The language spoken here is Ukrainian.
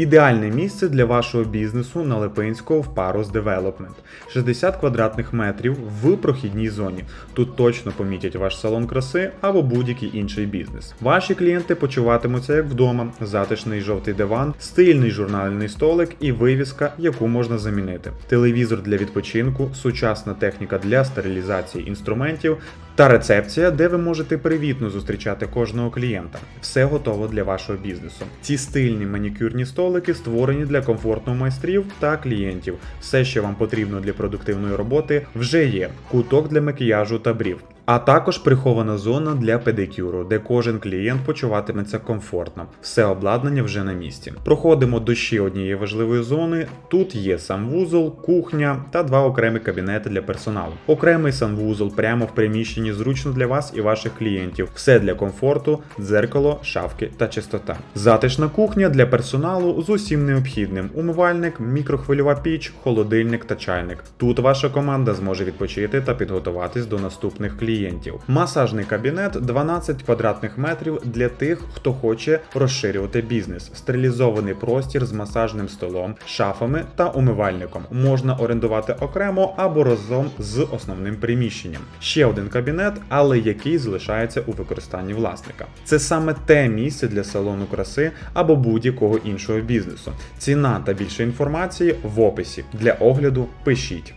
Ідеальне місце для вашого бізнесу на Липинського в пару з Development. 60 квадратних метрів в прохідній зоні. Тут точно помітять ваш салон краси або будь-який інший бізнес. Ваші клієнти почуватимуться як вдома, затишний жовтий диван, стильний журнальний столик і вивіска, яку можна замінити. Телевізор для відпочинку, сучасна техніка для стерилізації інструментів та рецепція, де ви можете привітно зустрічати кожного клієнта. Все готово для вашого бізнесу. Ці стильні манікюрні столики створені для комфортного майстрів та клієнтів. Все, що вам потрібно для продуктивної роботи, вже є. Куток для макіяжу та брів. А також прихована зона для педикюру, де кожен клієнт почуватиметься комфортно. Все обладнання вже на місці. Проходимо до ще однієї важливої зони. Тут є санвузол, кухня та два окремі кабінети для персоналу. Окремий санвузол прямо в приміщенні зручно для вас і ваших клієнтів. Все для комфорту, дзеркало, шафки та чистота. Затишна кухня для персоналу з усім необхідним: умивальник, мікрохвильова піч, холодильник та чайник. Тут ваша команда зможе відпочити та підготуватись до наступних клієнтів. Масажний кабінет 12 квадратних метрів для тих, хто хоче розширювати бізнес. Стерилізований простір з масажним столом, шафами та умивальником. Можна орендувати окремо або разом з основним приміщенням. Ще один кабінет, але який залишається у використанні власника. Це саме те місце для салону краси або будь-якого іншого бізнесу. Ціна та більше інформації в описі. Для огляду пишіть.